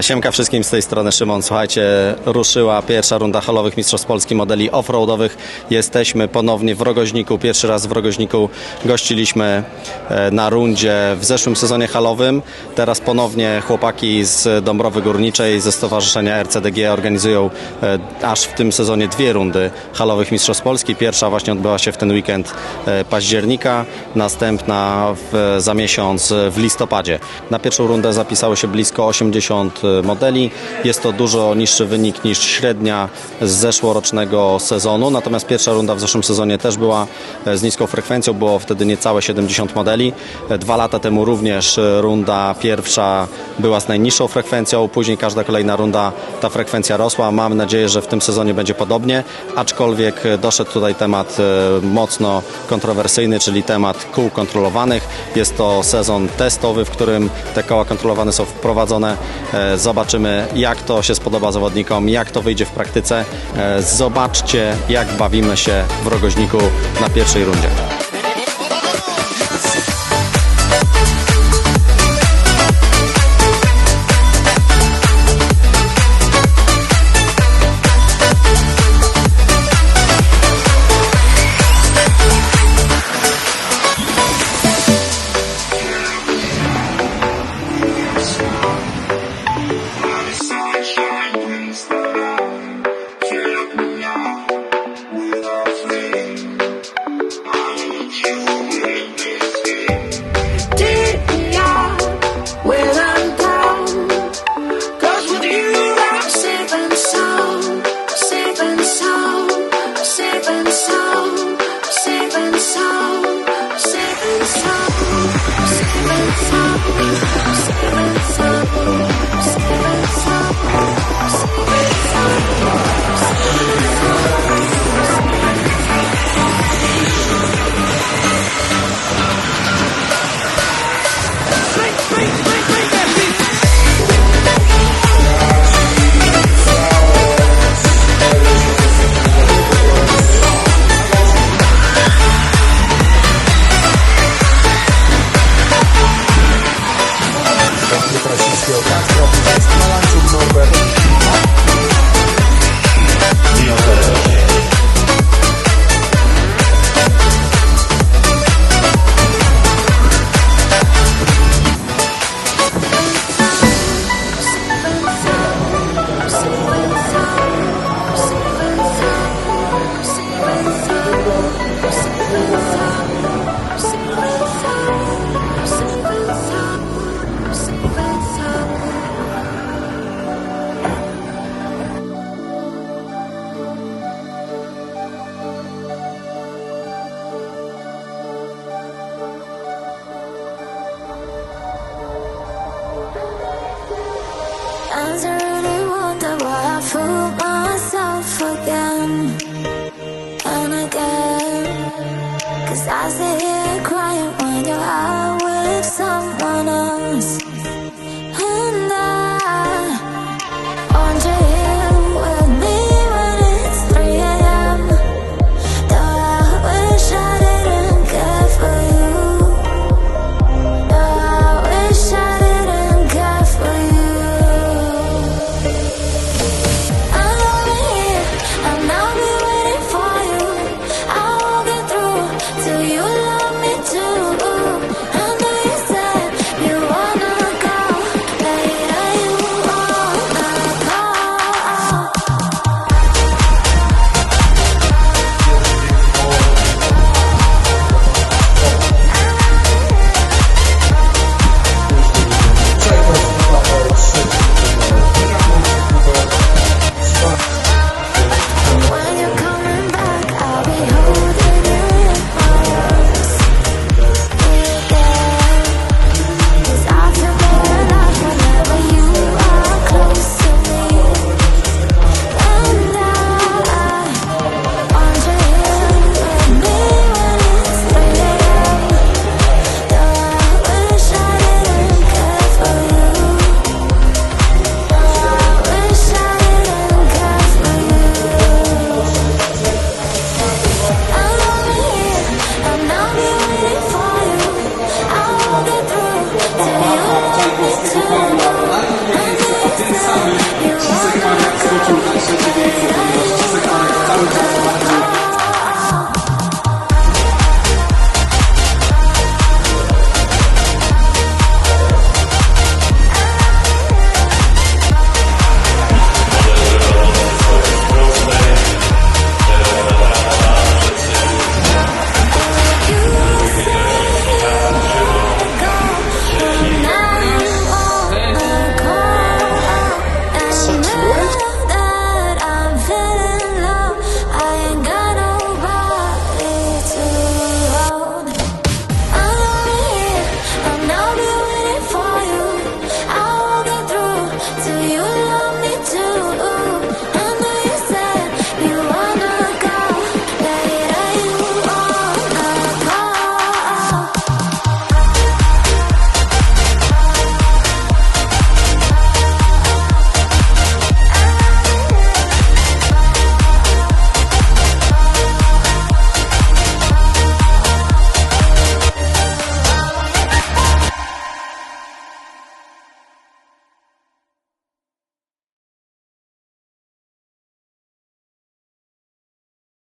Siemka wszystkim z tej strony Szymon. Słuchajcie, ruszyła pierwsza runda halowych Mistrzostw Polski modeli offroadowych. Jesteśmy ponownie w Rogoźniku. Pierwszy raz w Rogoźniku gościliśmy e, na rundzie w zeszłym sezonie halowym. Teraz ponownie chłopaki z Dąbrowy Górniczej ze Stowarzyszenia RCDG organizują e, aż w tym sezonie dwie rundy halowych Mistrzostw Polski. Pierwsza właśnie odbyła się w ten weekend e, października, następna w, za miesiąc w listopadzie. Na pierwszą rundę zapisało się blisko 80 modeli. Jest to dużo niższy wynik niż średnia z zeszłorocznego sezonu, natomiast pierwsza runda w zeszłym sezonie też była e, z niską frekwencją, było wtedy niecałe 70 modeli. E, Dwa lata temu również e, runda pierwsza była z najniższą frekwencją, później każda kolejna runda ta frekwencja rosła. Mam nadzieję, że w tym sezonie będzie podobnie, aczkolwiek doszedł tutaj temat e, mocno kontrowersyjny, czyli temat kół kontrolowanych. Jest to sezon testowy, w którym te koła kontrolowane są wprowadzone. E, Zobaczymy, jak to się spodoba zawodnikom, jak to wyjdzie w praktyce. E, Zobaczcie, jak bawimy się w Rogoźniku na pierwszej rundzie. I really wonder why I fool myself again and again. Cause I here